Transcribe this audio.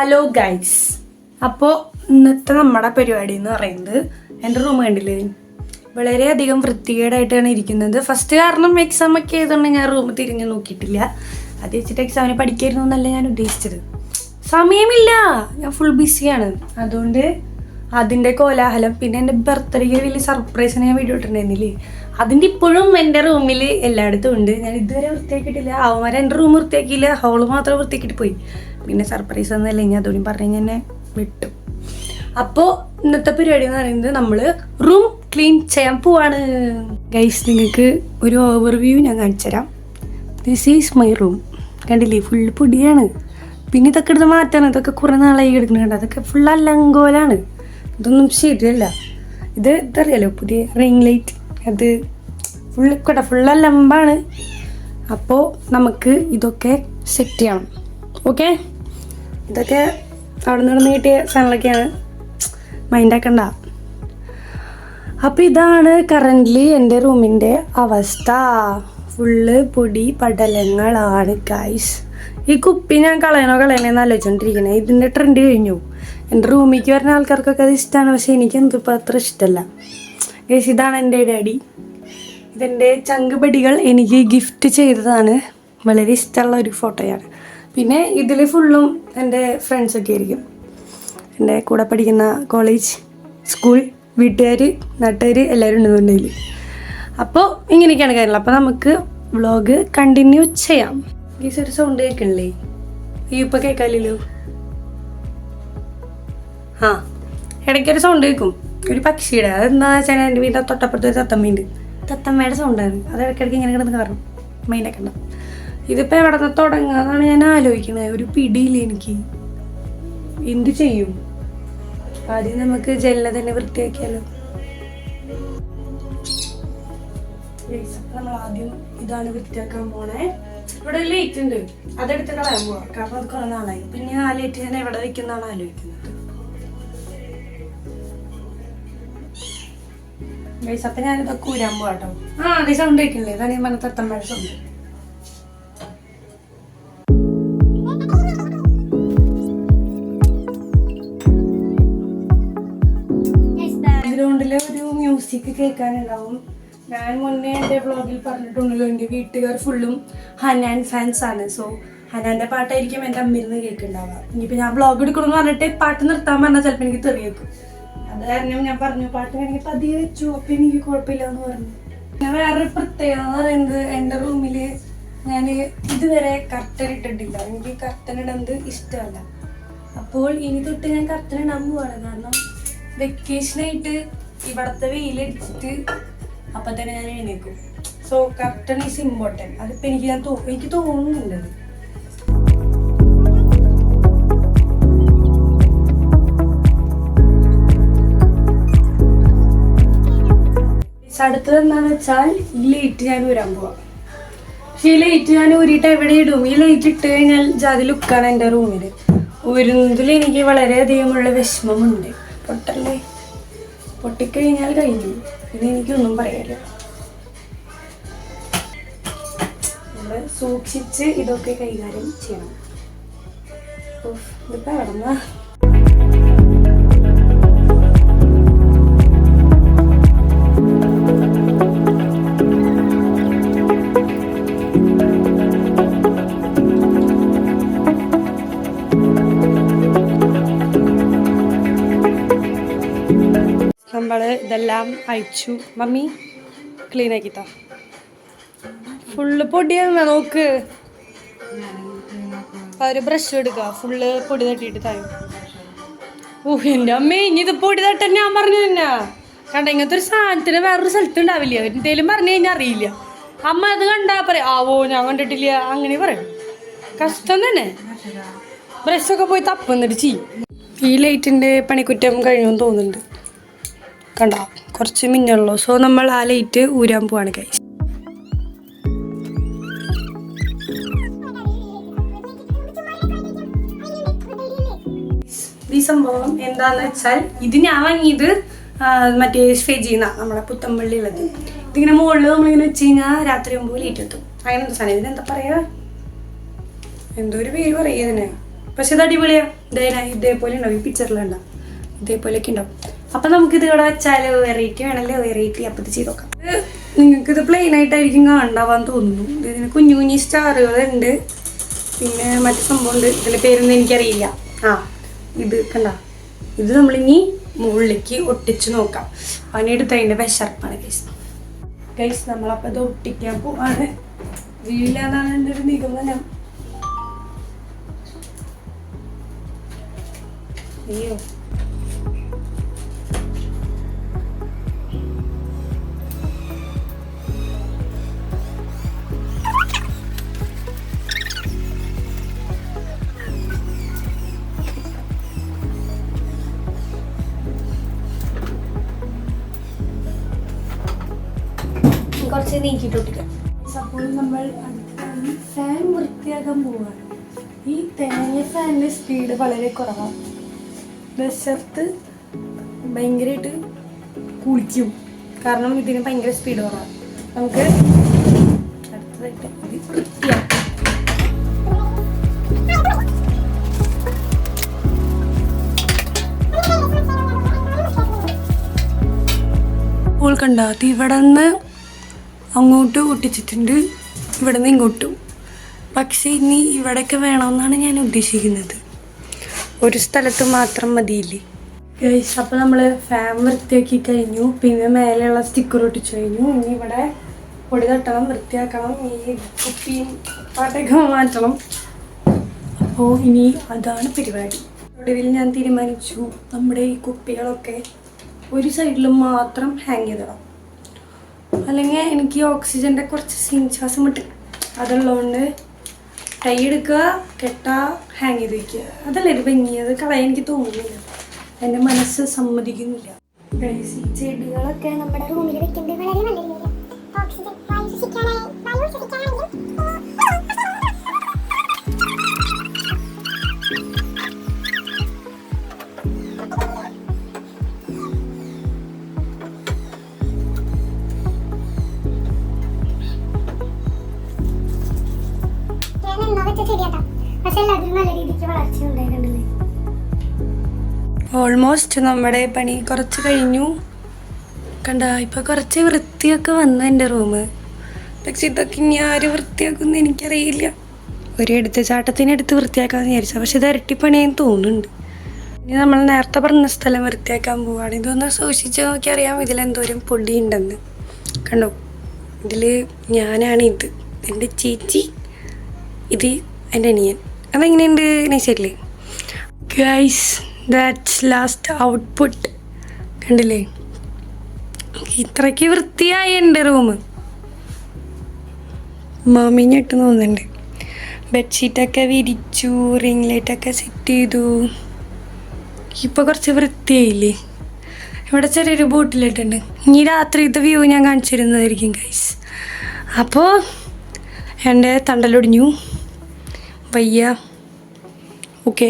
Hello guys അപ്പോൾ ഇന്നത്തെ നമ്മുടെ പരിപാടി എന്ന് പറയുന്നത് എന്റെ റൂം കണ്ടില്ലേ? വളരെയധികം വൃത്തികേടായിട്ടാണ് ഇരിക്കുന്നത്. ഫസ്റ്റ് കാരണം എക്സാം ഒക്കെ ആയതുകൊണ്ട് ഞാൻ റൂം തിരിഞ്ഞ് നോക്കിയിട്ടില്ല. അത് വെച്ചിട്ട് എക്സാമിന് പഠിക്കായിരുന്നു എന്നല്ല ഞാൻ ഉദ്ദേശിച്ചത്. സമയമില്ല. ഞാൻ ഫുൾ ബിസിയാണ് അതുകൊണ്ട് അതിന്റെ കോലാഹലം പിന്നെ എന്റെ ബർത്ത്ഡേക്ക് വലിയ സർപ്രൈസിന് ഞാൻ വീഡിയോ ഇട്ടിട്ടുണ്ടായിരുന്നില്ലേ? അതിന്റെ ഇപ്പോഴും എന്റെ റൂമിൽ എല്ലായിടത്തും ഉണ്ട്. ഞാൻ ഇതുവരെ വൃത്തിയാക്കിയിട്ടില്ല. അവന്മാരെ എന്റെ റൂം വൃത്തിയാക്കിയില്ല. ഹോൾ മാത്രം വൃത്തിയാക്കിയിട്ട് പോയി. പിന്നെ സർപ്രൈസ് എന്നല്ല ഇനി അതുകൊണ്ട് പറഞ്ഞു എന്നെ വിട്ടു. അപ്പോൾ ഇന്നത്തെ പരിപാടി എന്ന് പറയുന്നത് നമ്മൾ റൂം ക്ലീൻ ചെയ്യാൻ പോവാണ്. ഗൈസ് നിങ്ങൾക്ക് ഒരു ഓവർവ്യൂ ഞാൻ കാണിച്ചു തരാം. ദിസ് ഈസ് മൈ റൂം കണ്ടില്ലേ? ഫുൾ പൊടിയാണ്. പിന്നെ ഇതൊക്കെ എടുത്ത് മാറ്റാണ്. ഇതൊക്കെ കുറേ നാളായി എടുക്കുന്നുണ്ട് അതൊക്കെ ഫുൾ അലങ്കോലാണ്. ഇതൊന്നും ശരിയല്ല. ഇത് ഇതറിയാലോ? പുതിയ റിംഗ് ലൈറ്റ് അത് ഫുൾ കേട്ടോ ഫുൾ അലമ്പാണ്. അപ്പോൾ നമുക്ക് ഇതൊക്കെ സെറ്റ് ചെയ്യണം. ഓക്കെ ഇതൊക്കെ അവിടെ നിന്ന് കിട്ടിയ സാധനങ്ങളൊക്കെയാണ്. മൈൻഡാക്കണ്ട. അപ്പോൾ ഇതാണ് കറന്റ്ലി എന്റെ റൂമിന്റെ അവസ്ഥ. ഫുള്ള് പൊടി പടലങ്ങളാണ് ഗൈസ് ഈ കുപ്പി ഞാൻ കളയണോ കളയണേന്ന് ആലോചിച്ചോണ്ടിരിക്കണേ. ഇതിന്റെ ട്രെൻഡ് കഴിഞ്ഞു. എന്റെ റൂമിലേക്ക് വരുന്ന ആൾക്കാർക്കൊക്കെ അത് ഇഷ്ടമാണ് പക്ഷേ എനിക്ക് എന്തിപ്പോൾ അത്ര ഇഷ്ടമല്ല ഗൈസ് ഇതാണ് എന്റെ ഡാഡി. ഇതെന്റെ ചങ്കുപടികൾ എനിക്ക് ഗിഫ്റ്റ് ചെയ്തതാണ്. വളരെ ഇഷ്ടമുള്ള ഒരു ഫോട്ടോയാണ് പിന്നെ ഇതിൽ ഫുള്ളും എന്റെ ഫ്രണ്ട്സൊക്കെ ആയിരിക്കും. എന്റെ കൂടെ പഠിക്കുന്ന കോളേജ് സ്കൂൾ വീട്ടുകാർ നാട്ടുകാർ എല്ലാവരും ഉണ്ടെന്നുണ്ടെങ്കിൽ അപ്പോൾ ഇങ്ങനെയൊക്കെയാണ് കാര്യങ്ങൾ അപ്പോൾ നമുക്ക് വ്ളോഗ് കണ്ടിന്യൂ ചെയ്യാം. ഈ ഒരു സൗണ്ട് കേൾക്കണില്ലേ? ഈ ഇപ്പം കേൾക്കാമല്ലോ ആ ഇടയ്ക്കൊരു സൗണ്ട് കേൾക്കും. ഒരു പക്ഷിയുടെ അതെന്താ വെച്ചാൽ എന്റെ വീട്ടിൽ തൊട്ടപ്പുറത്ത് ഒരു തത്തമ്മയുണ്ട്. തത്തമ്മയുടെ സൗണ്ടാണ് അത് ഇടയ്ക്കിടയ്ക്ക് ഇങ്ങനെ കിടന്ന് കയറും മെയിനൊക്കെ ഉണ്ടാവും ഇതിപ്പോൾ എവിടെ തുടങ്ങാന്നാണ് ഞാൻ ആലോചിക്കുന്നത് ഒരു പിടിയില്ല എനിക്ക്. എന്ത് ചെയ്യും? ആദ്യം നമുക്ക് ജെല്ല തന്നെ വൃത്തിയാക്കിയാലോ? നമ്മൾ ആദ്യം ഇതാണ് വൃത്തിയാക്കാൻ പോണേ. ഇവിടെ ലൈറ്റ് ഉണ്ട്. അതെടുത്ത് കളയാൻ പോവാ. കാരണം അത് കുറെ നാളായി. പിന്നെ ആ ലൈറ്റ് ഞാൻ എവിടെ വെക്കുന്നതാണ് ആലോചിക്കുന്നത്. അപ്പൊ ഞാനിതൊക്കെ ഊരാൻ പോവാട്ടോ. ആ അതേ സൗണ്ട് കേൾക്കില്ലേ ഇതാണ് ഈ മനത്തെ തത്തമ്മയുടെ സൗണ്ട് ബാക്ക്ഗ്രൗണ്ടിൽ ഒരു മ്യൂസിക് കേൾക്കാനുണ്ടാവും. ഞാൻ മുന്നേ എന്റെ വ്ളോഗിൽ പറഞ്ഞിട്ടുണ്ടല്ലോ എന്റെ വീട്ടുകാർ ഫുള്ളും ഹനാൻ ഫാൻസ് ആണ്. സോ ഹനാന്റെ പാട്ടായിരിക്കും എന്റെ അമ്മയിൽ നിന്ന് കേൾക്കുന്നുണ്ടാവുക. ഇനിയിപ്പോൾ ഞാൻ വ്ളോഗ് എടുക്കണമെന്ന് പറഞ്ഞിട്ട് പാട്ട് നിർത്താൻ പറഞ്ഞാൽ ചിലപ്പോൾ എനിക്ക് തെറിയേക്കും അത് കാരണം ഞാൻ പറഞ്ഞു പാട്ട് വേണമെങ്കിൽ പതിയെ വെച്ചു അപ്പം എനിക്ക് കുഴപ്പമില്ല എന്ന് പറഞ്ഞു. പിന്നെ വേറൊരു പ്രത്യേകത എന്ന് പറയുന്നത് എന്റെ റൂമിൽ ഞാൻ ഇതുവരെ കർട്ടൻ ഇട്ടിട്ടില്ല. എനിക്ക് കർട്ടൻ ഇടുന്നത് ഇഷ്ടമല്ല. അപ്പോൾ ഇനി തൊട്ട് ഞാൻ കർട്ടൻ ഇടാൻ പോവാണ്. കാരണം വെക്കേഷനായിട്ട് ഇവിടുത്തെ വെയിലടിച്ചിട്ട് അപ്പം തന്നെ ഞാൻ എഴുന്നേക്കും സോ കർട്ടൺ ഈസ് ഇമ്പോർട്ടന്റ് അതിപ്പോൾ എനിക്ക് ഞാൻ എനിക്ക് തോന്നുന്നുണ്ട്. അടുത്തത് എന്താണെന്ന് വെച്ചാൽ ഈ ലൈറ്റ് ഞാൻ ഊരാൻ പോവാ. പക്ഷെ ഈ ലൈറ്റ് ഞാൻ ഊരിയിട്ട് എവിടെ ഇടും? ഈ ലൈറ്റ് ഇട്ട് കഴിഞ്ഞാൽ ജാതി ലുക്കാണ് എന്റെ റൂമിൽ ഊരുന്നതിൽ എനിക്ക് വളരെയധികമുള്ള വിഷമമുണ്ട്. പൊട്ടല്ലേ പൊട്ടിക്കഴിഞ്ഞാൽ കഴിഞ്ഞു. ഇനി എനിക്കൊന്നും പറയാനില്ല നമ്മൾ സൂക്ഷിച്ച് ഇതൊക്കെ കൈകാര്യം ചെയ്യണം. ഇതിപ്പോ എവിടെന്നാ? നമ്മൾ ഇതെല്ലാം അയച്ചു മമ്മി ക്ലീൻ ആക്കിത്താ. ഫുള്ള് പൊടിയാണ് നോക്ക്. ഒരു ബ്രഷ് എടുക്കുക. ഫുള്ള് പൊടി തട്ടിയിട്ട് താഴെ. ഓ എന്റെ അമ്മേ ഇനി ഇത് പൊടി തട്ടാൻ ഞാൻ പറഞ്ഞു തന്നെ. കണ്ട ഇങ്ങനത്തെ ഒരു സാധനത്തിന് വേറൊരു സ്ഥലത്ത് ഉണ്ടാവില്ല. എന്തേലും പറഞ്ഞു കഴിഞ്ഞാൽ അറിയില്ല. അമ്മ അത് കണ്ടാ പറയാം ആവോ ഞാൻ കണ്ടിട്ടില്ല. അങ്ങനെ പറയും. കഷ്ടം തന്നെ. ബ്രഷൊക്കെ പോയി തപ്പുന്നിട്ട് ചെയ്യും. ഈ ലൈറ്റിന്റെ പണിക്കുറ്റം കഴിഞ്ഞു തോന്നുന്നുണ്ട്. കണ്ട? കുറച്ച് മിന്നുള്ളൂ സോ നമ്മൾ ആ ലൈറ്റ് ഊരാൻ പോവാണ് കൈ ഈ സംഭവം എന്താന്ന് വെച്ചാൽ ഇത് ഞാൻ വാങ്ങിയത് മറ്റേ ഫെജീന നമ്മുടെ പുത്തമ്പള്ളിയുള്ളത്. ഇതിങ്ങനെ മുകളിൽ നമ്മളിങ്ങനെ വെച്ച് കഴിഞ്ഞാൽ രാത്രി ഒമ്പത് ലൈറ്റ് എത്തും. അങ്ങനെ സാധനം. ഇതിനെന്താ പറയാ? എന്തോ ഒരു പേര് പറയുക ഇതിന്. പക്ഷെ ഇത് അടിപൊളിയാ. ഇതേ ഇതേപോലെ ഉണ്ടാവും. ഈ പിക്ചറിലുണ്ടാവും ഇതേപോലെയൊക്കെ ഉണ്ടാവും. അപ്പൊ നമുക്ക് ഇത് ഇവിടെ വെച്ചാൽ വെറൈറ്റി വേണല്ലേ? വെറൈറ്റി അപ്പൊ ഇത് ചെയ്ത് നോക്കാം. നിങ്ങൾക്ക് ഇത് പ്ലെയിൻ ആയിട്ടായിരിക്കും കാണണ്ടാവാൻ തോന്നുന്നു. ഇത് ഇതിന് കുഞ്ഞു കുഞ്ഞു സ്റ്റാറുകളുണ്ട്. പിന്നെ മറ്റു സംഭവം ഉണ്ട് ഇതിന്റെ പേരൊന്നും എനിക്കറിയില്ല. ആ ഇത് കണ്ട. ഇത് നമ്മളിനി മുകളിലേക്ക് ഒട്ടിച്ച് നോക്കാം. അവനെടുത്ത് അതിന്റെ വിശർപ്പാണ് ഗൈസ് ഗൈസ് നമ്മളപ്പോ ഇത് ഒട്ടിക്കാൻ പോവാണ്. വീടില്ലാന്നാണ് എന്റെ ഒരു നിഗമനം. അയ്യോ. കുറച്ച് നീക്കിയിട്ടൊട്ടിക്കാം സപ്പോൾ നമ്മൾ ഫാൻ വൃത്തിയാക്കാൻ പോവുകയാണ് ഈ തേങ്ങ ഫാനിലെ സ്പീഡ് വളരെ കുറവാണ്. ബസ്സത്ത് ഭയങ്കരമായിട്ട് കുളിക്കും. കാരണം ഇതിന് ഭയങ്കര സ്പീഡ് കുറവാണ്. നമുക്ക് അടുത്തതായിട്ട് വൃത്തിയാക്കാം. ഇപ്പോൾ കണ്ട? അത് ഇവിടെ നിന്ന് അങ്ങോട്ട് ഒട്ടിച്ചിട്ടുണ്ട്. ഇവിടെ നിന്ന് ഇങ്ങോട്ടും. പക്ഷേ ഇനി ഇവിടെയൊക്കെ വേണമെന്നാണ് ഞാൻ ഉദ്ദേശിക്കുന്നത്. ഒരു സ്ഥലത്ത് മാത്രം മതിയില്ലേ? ഗൈസ് അപ്പോൾ നമ്മൾ ഫാൻ വൃത്തിയാക്കി കഴിഞ്ഞു. പിന്നെ മേലെയുള്ള സ്റ്റിക്കർ ഒട്ടിച്ചു കഴിഞ്ഞു. ഇനി ഇവിടെ പൊടി തട്ടണം വൃത്തിയാക്കണം. ഈ കുപ്പിയും പാട്ടൊക്കെ മാറ്റണം. അപ്പോൾ ഇനി അതാണ് പരിപാടി. ഒടുവിൽ ഞാൻ തീരുമാനിച്ചു. നമ്മുടെ ഈ കുപ്പികളൊക്കെ ഒരു സൈഡിൽ മാത്രം ഹാങ് ചെയ്തിടാം അല്ലെങ്കിൽ എനിക്ക് ഓക്സിജന്റെ കുറച്ച് ശ്വാസം മുട്ട് അതുള്ളതുകൊണ്ട് ടൈ എടുക്കുക കെട്ടാ ഹാങ് ചെയ്ത് വയ്ക്കുക അതല്ലേ ഒരു ഭംഗി. അത് കളയാൻ എനിക്ക് തോന്നുന്നില്ല. എന്റെ മനസ്സ് സമ്മതിക്കുന്നില്ല. ചെടികളൊക്കെ നമ്മുടെ റൂമിൽ വെക്കുന്നത് വളരെ നല്ല ഓക്സിജൻ വായു ശ്വസിക്കാനായി വായു ശ്വസിക്കാനാണെങ്കിലും ഓൾമോസ്റ്റ് നമ്മുടെ പണി കുറച്ച് കഴിഞ്ഞു. കണ്ട ഇപ്പൊ കുറച്ച് വൃത്തിയൊക്കെ വന്നു എന്റെ റൂം പക്ഷെ ഇതൊക്കെ ഇനി ആര് വൃത്തിയാക്കുമെന്ന് എനിക്കറിയില്ല. ഒരു എടുത്ത ചാട്ടത്തിനെടുത്ത് വൃത്തിയാക്കാന്ന് വിചാരിച്ച. പക്ഷെ ഇത് ഇരട്ടിപ്പണിയെന്ന് തോന്നുന്നുണ്ട്. ഇനി നമ്മൾ നേരത്തെ പറഞ്ഞ സ്ഥലം വൃത്തിയാക്കാൻ പോവാണ്. ഇതൊന്ന് സൂക്ഷിച്ച് നോക്കി അറിയാം ഇതിലെന്തോരം പൊടി ഉണ്ടെന്ന് കണ്ടോ? ഇതിൽ ഞാനാണ് ഇത് എന്റെ ചേച്ചി ഇത് എന്റെ അനിയൻ. അതെങ്ങനെയുണ്ട് നൈസായിട്ടില്ലേ? ഗൈസ് ദാറ്റ്സ് ലാസ്റ്റ് ഔട്ട്പുട്ട് കണ്ടില്ലേ? ഇത്രയ്ക്ക് വൃത്തിയായി എന്റെ റൂം ഇട്ട് തോന്നുന്നുണ്ട്. ബെഡ്ഷീറ്റൊക്കെ വിരിച്ചു റിംഗ് ലൈറ്റൊക്കെ സെറ്റ് ചെയ്തു. ഇപ്പോൾ കുറച്ച് വൃത്തിയായില്ലേ? ഇവിടെ ചെറിയൊരു ബോട്ടിലിട്ടുണ്ട് ഇനി രാത്രിത്തെ വ്യൂ ഞാൻ കാണിച്ചു തരുന്നതായിരിക്കും ഗൈസ് അപ്പോൾ എന്റെ തണ്ടലൊടിഞ്ഞു. വയ്യ ഓക്കെ